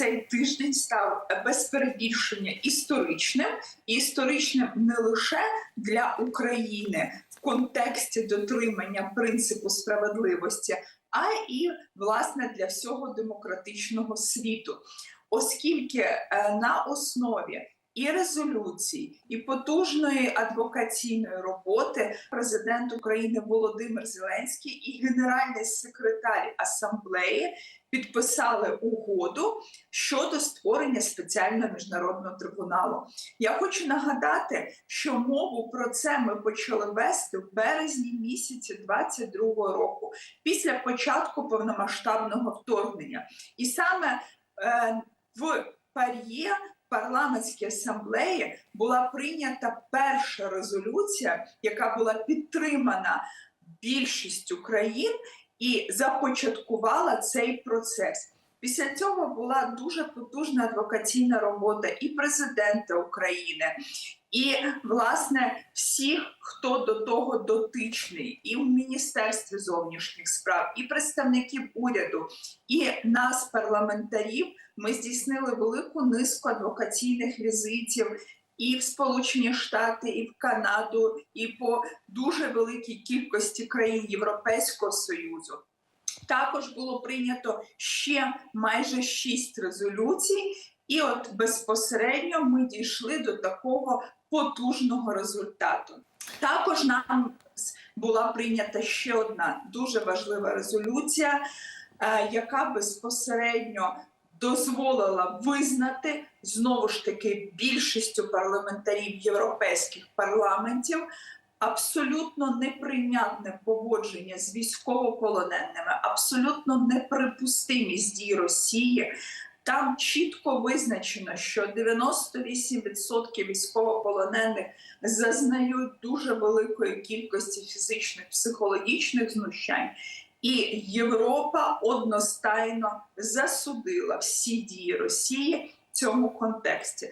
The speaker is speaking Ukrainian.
цей тиждень став без перебільшення історичним, і історичним не лише для України в контексті дотримання принципу справедливості, а і власне для всього демократичного світу, оскільки е, на основі і резолюцій, і потужної адвокаційної роботи президент України Володимир Зеленський і генеральний секретар асамблеї підписали угоду щодо створення спеціального міжнародного трибуналу. Я хочу нагадати, що мову про це ми почали вести в березні місяці 22-го року, після початку повномасштабного вторгнення, і саме е, в Пар'є парламентській асамблеї була прийнята перша резолюція, яка була підтримана більшістю країн і започаткувала цей процес. Після цього була дуже потужна адвокаційна робота і президента України, і власне всіх, хто до того дотичний, і в Міністерстві зовнішніх справ, і представників уряду, і нас, парламентарів, ми здійснили велику низку адвокаційних візитів. І в Сполучені Штати, і в Канаду, і по дуже великій кількості країн Європейського Союзу. Також було прийнято ще майже шість резолюцій, і от безпосередньо ми дійшли до такого потужного результату. Також нам була прийнята ще одна дуже важлива резолюція, е, яка безпосередньо дозволила визнати знову ж таки більшістю парламентарів європейських парламентів абсолютно неприйнятне поводження з військовополоненими, абсолютно неприпустимість дій Росії. Там чітко визначено, що 98% військовополонених зазнають дуже великої кількості фізичних психологічних знущань, і Європа одностайно засудила всі дії Росії в цьому контексті.